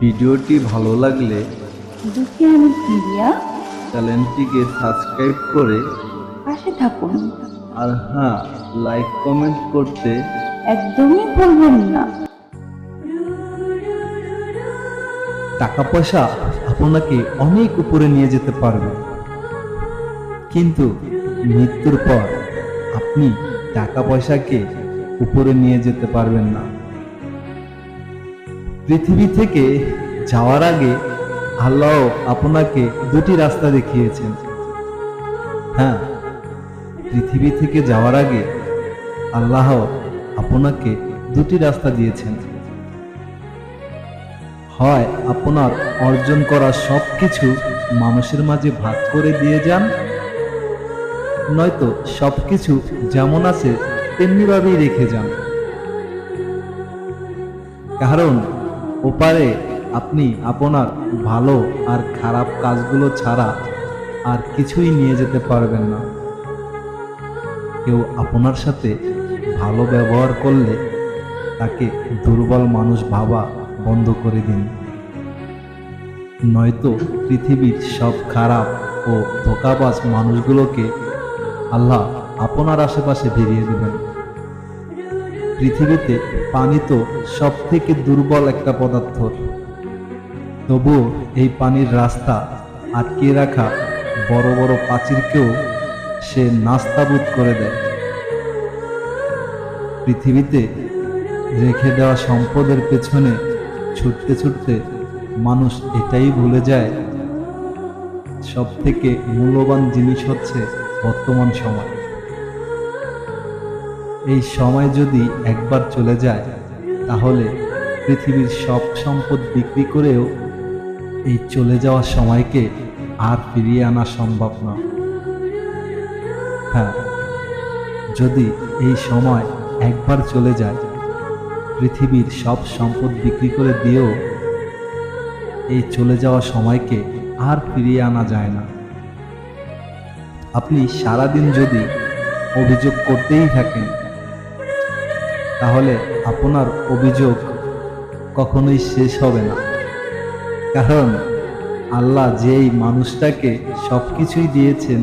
ভিডিওটি ভালো লাগলে চ্যানেলটিকে সাবস্ক্রাইব করে পাশে থাকুন। আর হ্যাঁ লাইক কমেন্ট করতে একদমই ভুলবেন না। টাকা পয়সা আপনাকে অনেক উপরে নিয়ে যেতে পারবে। কিন্তু মৃত্যুর পর আপনি টাকা পয়সাকে উপরে নিয়ে যেতে পারবেন না। পৃথিবী থেকে যাওয়ার আগে আল্লাহ আপনাকে দুটি রাস্তা দেখিয়েছেন। হ্যাঁ পৃথিবী থেকে যাওয়ার আগে আল্লাহ আপনাকে দুটি রাস্তা দিয়েছেন। হয় আপনার অর্জন করা সব কিছু মানুষের মাঝে ভাগ করে দিয়ে যান, নয়তো সব কিছু যেমন আছে তেমনিভাবেই রেখে যান। কারণ ওপারে আপনি আপনার ভালো আর খারাপ কাজগুলো ছাড়া আর কিছুই নিয়ে যেতে পারবেন না। কেউ আপনার সাথে ভালো ব্যবহার করলে তাকে দুর্বল মানুষ ভাবা বন্ধ করে দিন। নয়তো পৃথিবীর সব খারাপ ও ধোকাবাজ মানুষগুলোকে আল্লাহ আপনার আশেপাশে ভিড়িয়ে দেবেন। পৃথিবীতে পানি তো সব থেকে দুর্বল একটা পদার্থ। তবুও এই পানির রাস্তা আটকে রাখা বড় বড় প্রাচীরকেও সে নাস্তাবুদ করে দেয়। পৃথিবীতে রেখে দেওয়া সম্পদের পেছনে ছুটতে ছুটতে মানুষ এটাই ভুলে যায় সব থেকে মূল্যবান জিনিস হচ্ছে বর্তমান সময়। এই সময় যদি একবার চলে যায়, তাহলে পৃথিবীর সব সম্পদ বিক্রি করেও এই চলে যাওয়া সময়কে আর ফিরিয়ে আনা সম্ভব না। হ্যাঁ যদি এই সময় একবার চলে যায়, পৃথিবীর সব সম্পদ বিক্রি করে দিয়েও এই চলে যাওয়া সময়কে আর ফিরিয়ে আনা যায় না। আপনি সারাদিন যদি অভিযোগ করতেই থাকেন তাহলে আপনার অভিযোগ কখনোই শেষ হবে না। কারণ আল্লাহ যেই মানুষটাকে সব কিছুই দিয়েছেন,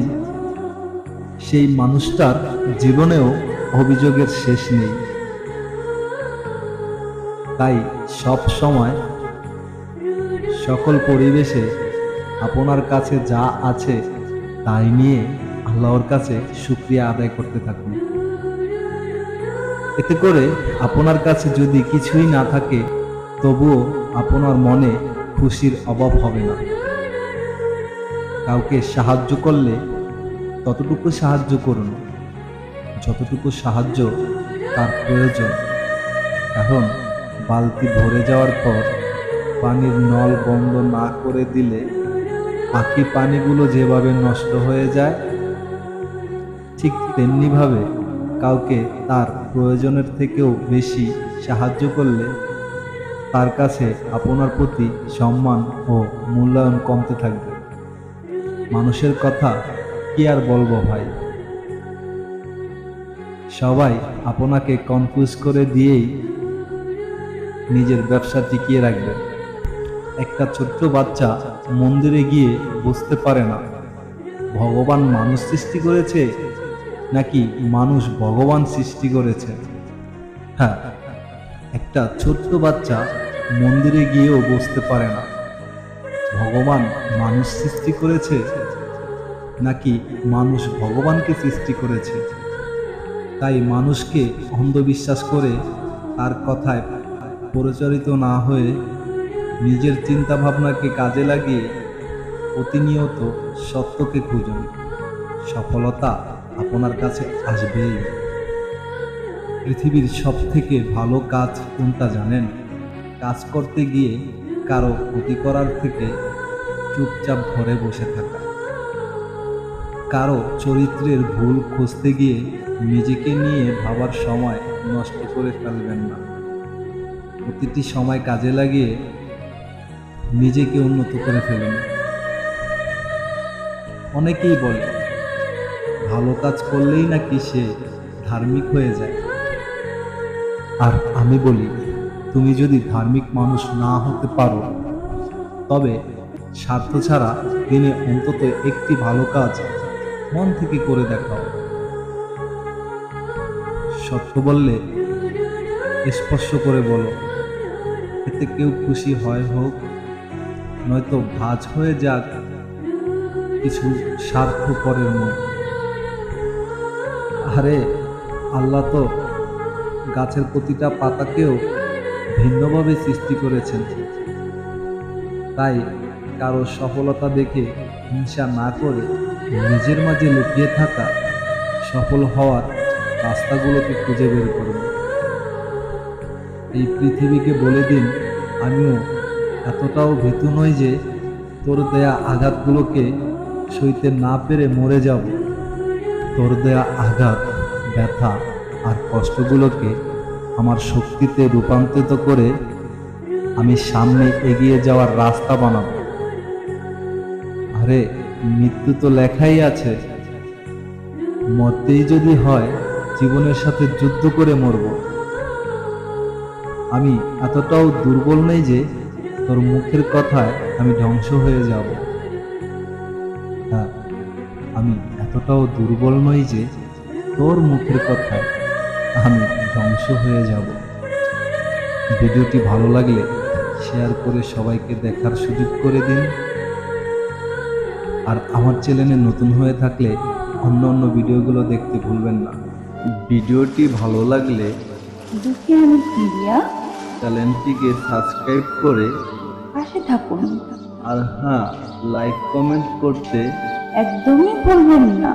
সেই মানুষটার জীবনেও অভিযোগের শেষ নেই। তাই সব সময় সকল পরিবেশে আপনার কাছে যা আছে তাই নিয়ে আল্লাহর কাছে শুক্রিয়া আদায় করতে থাকুন। এতে করে আপনার কাছে যদি কিছুই না থাকে, তবুও আপনার মনে খুশির অভাব হবে না। কাউকে সাহায্য করলে ততটুকু সাহায্য করুন, যতটুকু সাহায্য তার প্রয়োজন। এখন বালতি ভরে যাওয়ার পর পানির নল বন্ধ না করে দিলে বাকি পানিগুলো যেভাবে নষ্ট হয়ে যায়, ঠিক তেমনিভাবে কাউকে তার প্রয়োজনের থেকেও বেশি সাহায্য করলে তার কাছে আপনার প্রতি সম্মান ও মূল্যায়ন কমতে থাকবে। মানুষের কথা কি আর বলব ভাই? সবাই আপনাকে কনফিউজ করে দিয়েই নিজের ব্যবসা টিকিয়ে রাখবে। একটা ছোট্ট বাচ্চা মন্দিরে গিয়ে বুঝতে পারে না। ভগবান মানুষ সৃষ্টি করেছে নাকি মানুষ ভগবান সৃষ্টি করেছে? হ্যাঁ একটা ছোট্ট বাচ্চা মন্দিরে গিয়েও বসতে পারে না। ভগবান মানুষ সৃষ্টি করেছে? নাকি মানুষ ভগবানকে সৃষ্টি করেছে? তাই মানুষকে অন্ধবিশ্বাস করে তার কথায় পরিচালিত না হয়ে নিজের চিন্তা ভাবনাকে কাজে লাগিয়ে প্রতিনিয়ত সত্যকে খুঁজুন। সফলতা আপনার কাছে আসবেই পৃথিবীর সব থেকে ভালো কাজ কোনটা জানেন? কাজ করতে গিয়ে কারও ক্ষতি করার থেকে চুপচাপ ঘরে বসে থাকা। কারও চরিত্রের ভুল খুঁজতে গিয়ে নিজেকে নিয়ে ভাবার সময় নষ্ট করে ফেলবেন না। প্রতিটি সময় কাজে লাগিয়ে নিজেকে উন্নত করে ফেলুন। অনেকেই বলে ভালো কাজ করলেই নাকি সে ধার্মিক হয়ে যায়। আর আমি বলি, তুমি যদি ধার্মিক মানুষ না হতে পারো, তবে স্বার্থ ছাড়া দিনে অন্তত একটি ভালো কাজ মন থেকে করে দেখাও। সত্য বললে স্পর্শ করে বলো, এতে কেউ খুশি হয় হোক, নয়তো ভাজ হয়ে যাক কিছু স্বার্থ স্বার্থপরের মন। আরে আল্লাহ তো গাছের প্রতিটা পাতাকেও ভিন্নভাবে সৃষ্টি করেছেন। তাই কারও সফলতা দেখে হিংসা না করে নিজের মাঝে লুকিয়ে থাকা সফল হওয়ার রাস্তাগুলোকে খুঁজে বের করুন। এই পৃথিবীকে বলে দিন, আমিও এতটাও ভীতু নই যে তোর দেয়া আঘাতগুলোকে সইতে না পেরে মরে যাব। তোর দেয়া আঘাত, ব্যথা আর কষ্টগুলোকে আমার শক্তিতে রূপান্তরিত করে আমি সামনে এগিয়ে যাওয়ার রাস্তা বানাবো। আরে, মৃত্যু তো লেখাই আছে। মরতেই যদি হয়, জীবনের সাথে যুদ্ধ করে মরব। আমি এতটাও দুর্বল নেই যে তোর মুখের কথায় আমি ধ্বংস হয়ে যাব। হ্যাঁ আমি এতটাও দুর্বল নই যে তোর মুখের কথা আমি ধ্বংস হয়ে যাব। ভিডিওটি ভালো লাগলে শেয়ার করে সবাইকে দেখার সুযোগ করে দিন। আর আমার চ্যানেলে নতুন হয়ে থাকলে অন্য অন্য ভিডিওগুলো দেখতে ভুলবেন না। ভিডিওটি ভালো লাগলে দুঃখে আমি প্রিয়া চ্যানেলটিকে সাবস্ক্রাইব করে পাশে থাকুন। আর হ্যাঁ লাইক কমেন্ট করতে একদমই ভুলবেন না।